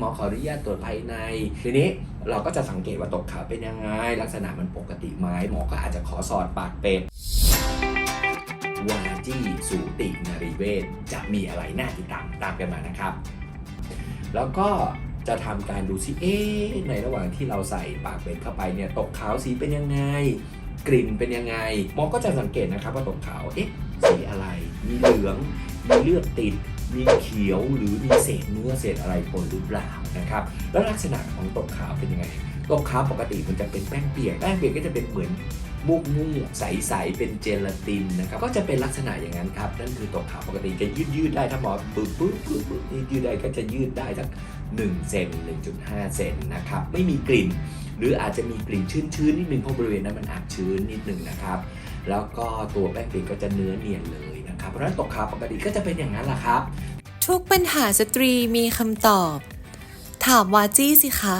หมอขออนุญาตตรวจภายใน ทีนี้เราก็จะสังเกตว่าตกขาวเป็นยังไง ลักษณะมันปกติไหมหมอก็อาจจะขอสอดปากเป็ดวาจีสูตินารีเวชจะมีอะไรน่าติดตามตามกันมานะครับ แล้วก็จะทำการดูซิเอ๊ในระหว่างที่เราใส่ปากเป็ดเข้าไปเนี่ยตกขาวสีเป็นยังไง กลิ่นเป็นยังไงหมอก็จะสังเกตนะครับว่าตกขาวเอ๊ะสีอะไร มีเหลือง มีเลือดติด มีเขียวหรือมีเศษเนื้อเศษอะไรปนหรือเปล่านะครับ แล้วลักษณะของตกขาวเป็นยังไง ตกขาวปกติมันจะเป็นแป้งเปียก แป้งเปียกก็จะเป็นเหมือนมุกมูกใสๆเป็นเจลาตินนะครับ ก็จะเป็นลักษณะอย่างนั้นครับ นั่นคือตกขาวปกติจะยืดยืดได้ถ้าหมอปึ๊บปึ๊บปึ๊บปึ๊บยืดได้ก็จะยืดได้สัก1เซน1.5 เซนนะครับ ไม่มีกลิ่น หรืออาจจะมีกลิ่นชื้นๆนิดนึงเพราะบริเวณนั้นมันอับชื้นนิดนึงนะครับ แล้วก็ตัวแป้งเปียกก็จะเนื้อเนียนเลย นะครับเพราะนั้นตกขาวปกติก็จะเป็นอย่างนั้นแหละครับ ทุกปัญหาสตรีมีคำตอบ ถามวาจี้สิคะ